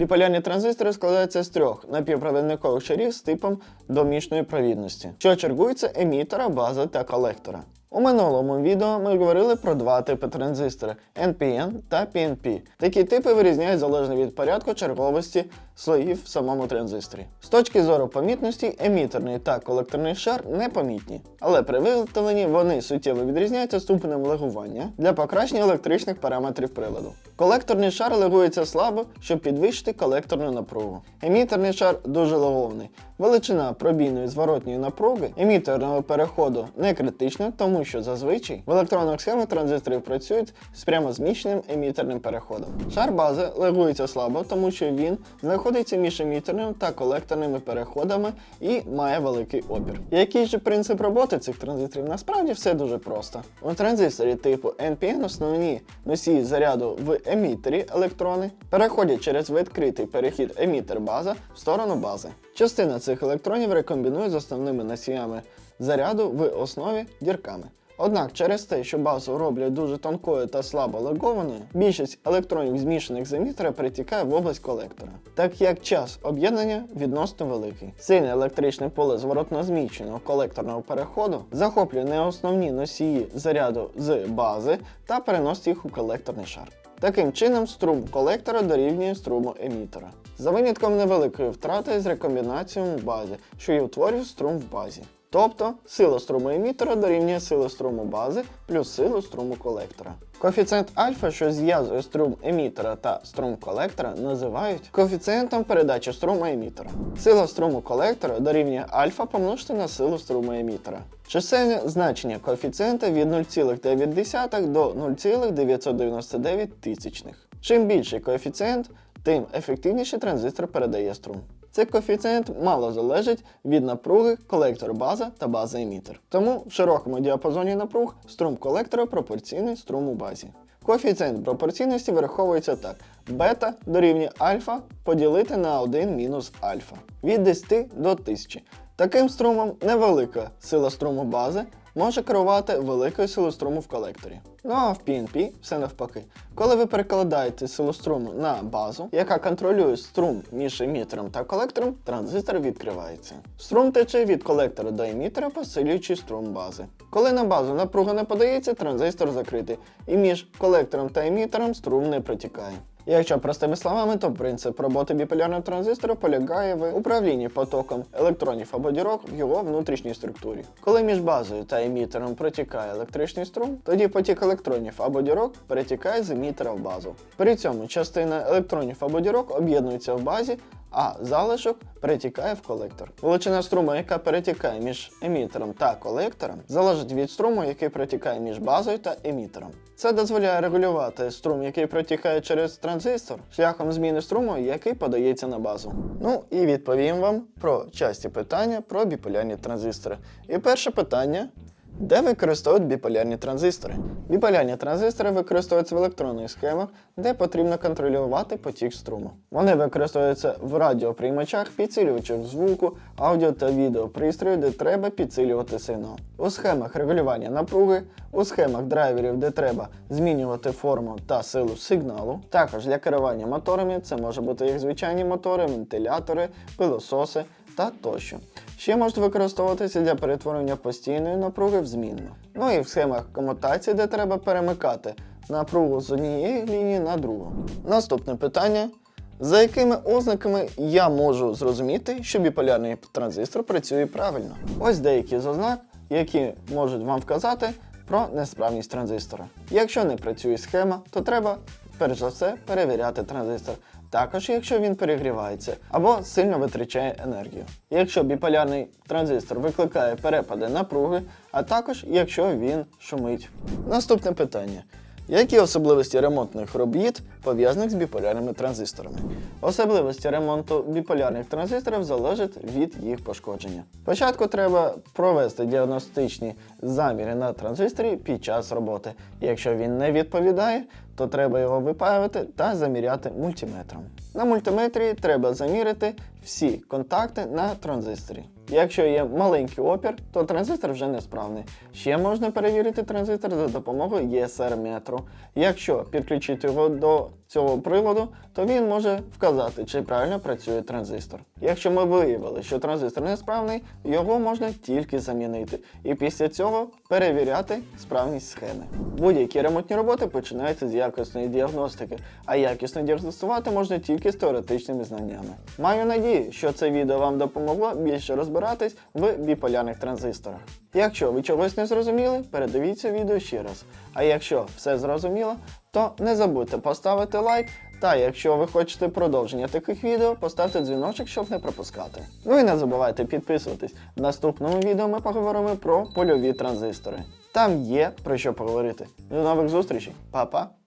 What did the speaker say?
Біполярні транзистори складаються з трьох напівпровідникових шарів з типом домішної провідності, що чергуються емітора, бази та колектора. У минулому відео ми говорили про два типи транзистори NPN та PNP. Такі типи вирізняють залежно від порядку черговості слоїв в самому транзисторі. З точки зору помітності, емітерний та колекторний шар непомітні, але при виготовленні вони суттєво відрізняються ступенем легування для покращення електричних параметрів приладу. Колекторний шар легується слабо, щоб підвищити колекторну напругу. Емітерний шар дуже леговний. Величина пробійної зворотньої напруги емітерного переходу не критична, тому що зазвичай в електронних схемах транзисторів працюють з прямозміщеним емітерним переходом. Шар бази легується слабо, тому що він знаходиться між емітерним та колекторними переходами і має великий опір. Який же принцип роботи цих транзисторів? Насправді все дуже просто. У транзисторі типу NPN основні носії заряду в емітері електрони переходять через відкритий перехід емітер-база в сторону бази. Частина цих електронів рекомбінує з основними носіями заряду в основі дірками. Однак через те, що базу роблять дуже тонкою та слабо легованою, більшість електронів змішаних з емітера перетікає в область колектора, так як час об'єднання відносно великий. Сильне електричне поле зворотно зміщеного колекторного переходу захоплює неосновні носії заряду з бази та переносить їх у колекторний шар. Таким чином, струм колектора дорівнює струму емітера. За винятком невеликої втрати з рекомбінацією в базі, що і утворює струм в базі. Тобто сила струму емітера дорівнює сили струму бази плюс силу струму колектора. Коефіцієнт альфа, що зв'язує струм емітера та струм колектора, називають коефіцієнтом передачі струму емітера. Сила струму колектора дорівнює альфа помножити на силу струму емітера. Чисельне значення коефіцієнта від 0,9 до 0,999. Чим більший коефіцієнт, тим ефективніше транзистор передає струм. Цей коефіцієнт мало залежить від напруги колектор база та база емітер. Тому в широкому діапазоні напруг струм колектора пропорційний струму базі. Коефіцієнт пропорційності вираховується так: бета дорівнює альфа поділити на 1 мінус альфа від 10 до 1000. Таким струмом невелика сила струму бази може керувати великою силою струму в колекторі. Ну а в PNP все навпаки. Коли ви перекладаєте силу струму на базу, яка контролює струм між емітером та колектором, транзистор відкривається. Струм тече від колектора до емітера, посилюючи струм бази. Коли на базу напруга не подається, транзистор закритий, і між колектором та емітером струм не протікає. Якщо простими словами, то принцип роботи біполярного транзистора полягає в управлінні потоком електронів або дірок в його внутрішній структурі. Коли між базою та емітером протікає електричний струм, тоді потік електронів або дірок перетікає з емітера в базу. При цьому частина електронів або дірок об'єднується в базі, а залишок перетікає в колектор. Величина струму, яка перетікає між емітером та колектором, залежить від струму, який протікає між базою та емітером. Це дозволяє регулювати струм, який протікає через транзистор, шляхом зміни струму, який подається на базу. Ну і відповім вам про часті питання про біполярні транзистори. І перше питання. Де використовують біполярні транзистори? Біполярні транзистори використовуються в електронних схемах, де потрібно контролювати потік струму. Вони використовуються в радіоприймачах, підсилювачах звуку, аудіо та відео пристрою, де треба підсилювати сигнал. У схемах регулювання напруги, у схемах драйверів, де треба змінювати форму та силу сигналу. Також для керування моторами це може бути як звичайні мотори, вентилятори, пилососи та тощо. Ще можуть використовуватися для перетворення постійної напруги в змінну. Ну і в схемах комутації, де треба перемикати напругу з однієї лінії на другу. Наступне питання. За якими ознаками я можу зрозуміти, що біполярний транзистор працює правильно? Ось деякі з ознак, які можуть вам вказати про несправність транзистора. Якщо не працює схема, то треба перш за все перевіряти транзистор. Також, якщо він перегрівається або сильно витрачає енергію. Якщо біполярний транзистор викликає перепади напруги, а також якщо він шумить. Наступне питання. Які особливості ремонтних робіт пов'язаних з біполярними транзисторами? Особливості ремонту біполярних транзисторів залежать від їх пошкодження. Спочатку треба провести діагностичні заміри на транзисторі під час роботи. Якщо він не відповідає, то треба його випаювати та заміряти мультиметром. На мультиметрі треба замірити всі контакти на транзисторі. Якщо є маленький опір, то транзистор вже несправний. Ще можна перевірити транзистор за допомогою ESR метру. Якщо підключити його до цього приладу, то він може вказати, чи правильно працює транзистор. Якщо ми виявили, що транзистор несправний, його можна тільки замінити. І після цього перевіряти справність схеми. Будь-які ремонтні роботи починаються з якісної діагностики, а якісно діагностувати можна тільки з теоретичними знаннями. Маю надію, що це відео вам допомогло більше розбиратись в біполярних транзисторах. Якщо ви чогось не зрозуміли, передивіться відео ще раз. А якщо все зрозуміло, то не забудьте поставити лайк. Та якщо ви хочете продовження таких відео, поставте дзвіночок, щоб не пропускати. Ну і не забувайте підписуватись. В наступному відео ми поговоримо про польові транзистори. Там є про що поговорити. До нових зустрічей, Па-па!